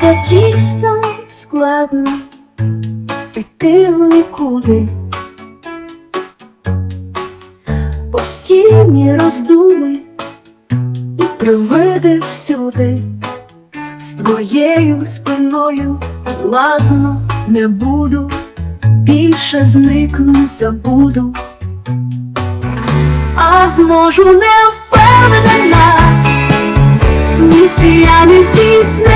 Це дійсно складно піти в нікуди. Постійні роздуми і привиди всюди. З твоєю спиною ладно не буду, більше зникну, забуду, а зможу не впевнена, місія не здійснена.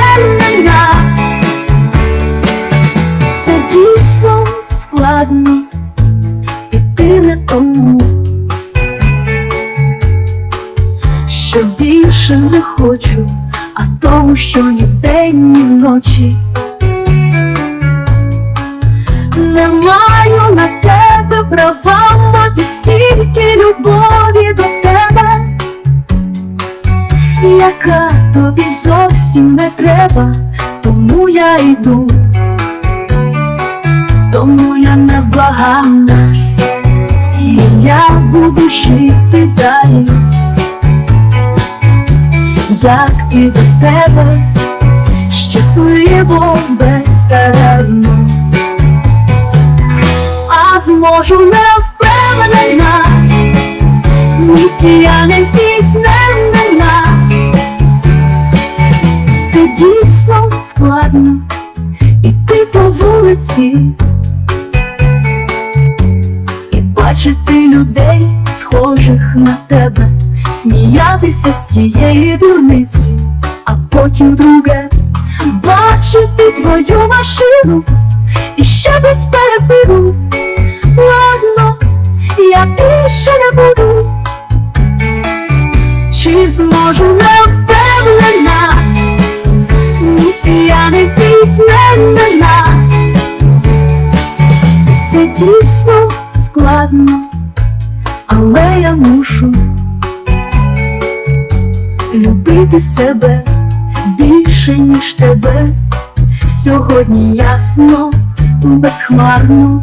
Складно, і не тому, що більше не хочу, а тому, що ні вдень, ні вночі. Не маю на тебе права мати стільки любові до тебе, яка тобі зовсім не треба, тому я йду, я і я буду жити далі, як і до тебе, щасливо безперервно. А зможу не впевнена, місія не здійснена. Це дійсно складно. Іти по вулиці бачити людей, схожих на тебе, сміятися з цієї дурниці, а потім друге бачити твою машину і ще без перепину. Ладно, я більше не буду. Чи зможу не впевнена, місія не здійснена. Це дійсно мушу любити себе більше, ніж тебе. Сьогодні ясно, безхмарно,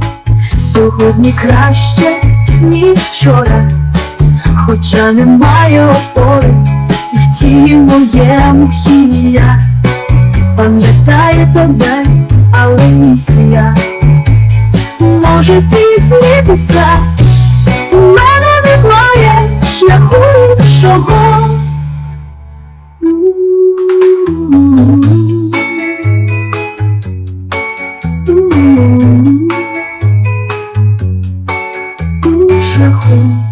сьогодні краще, ніж вчора, хоча немає опори в тілі моєму хімія, пам'ятає тебе, але місія може здійснитися. 模糊